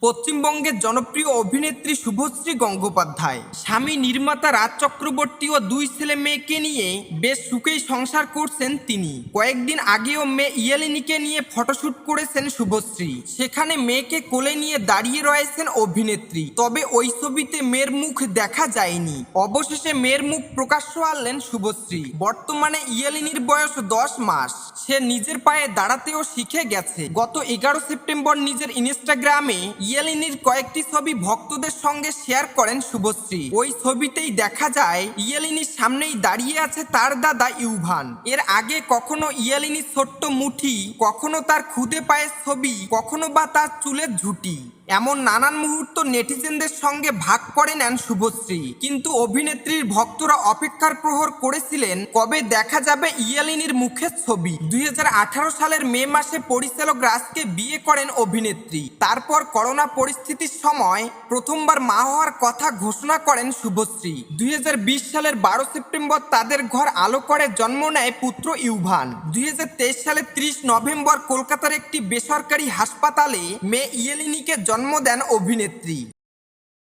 পশ্চিমবঙ্গের জনপ্রিয় অভিনেত্রী শুভশ্রী গঙ্গোপাধ্যায়, স্বামী নির্মাতা রাজ চক্রবর্তী ও দুই ছেলে মেয়েকে নিয়ে বেশ সুখেই সংসার করছেন তিনি। কয়েকদিন আগেও মেয়ে ইয়ালিনীকে নিয়ে ফটোশুট করেছেন শুভশ্রী। সেখানে মেয়েকে কোলে নিয়ে দাঁড়িয়ে রয়েছেন অভিনেত্রী। তবে ওই ছবিতে মেয়ের মুখ দেখা যায়নি। অবশেষে মেয়ের মুখ প্রকাশ্য আনলেন শুভশ্রী। বর্তমানে ইয়ালিনীর বয়স দশ মাস। সে নিজের পায়ে দাঁড়াতেও শিখে গেছে। গত এগারো সেপ্টেম্বর নিজের ইনস্টাগ্রামে ইয়ালিনীর কয়েকটি ছবি ভক্তদের সঙ্গে শেয়ার করেন শুভশ্রী। ওই ছবিতেই দেখা যায়, ইয়ালিনীর সামনেই দাঁড়িয়ে আছে তার দাদা ইউভান। এর আগে কখনো ইয়ালিনীর ছোট্ট মুঠি, কখনো তার খুদে পায়ের ছবি, কখনো বা তার চুলের ঝুঁটি। এমন নানান মুহূর্ত নেটিজেনদের সঙ্গে ভাগ করে নেন শুভশ্রী। কিন্তু অভিনেত্রীর ভক্তরা অপেক্ষার প্রহর করেছিলেন কবে দেখা যাবে ইয়ালিনীর মুখের ছবি। দুই হাজার আঠারো সালের মে মাসে পরিচালক রাজকে বিয়ে করেন অভিনেত্রী। তারপর করোনা পরিস্থিতির সময় প্রথমবার মা হওয়ার কথা ঘোষণা করেন শুভশ্রী। দুই হাজার বিশ সালের বারো সেপ্টেম্বর তাদের ঘর আলো করে জন্ম নেয় পুত্র ইউভান। দুই সালের ত্রিশ নভেম্বর কলকাতার একটি বেসরকারি হাসপাতালে মেয়ে ইয়েলিনীকে জন্ম দেন অভিনেত্রী।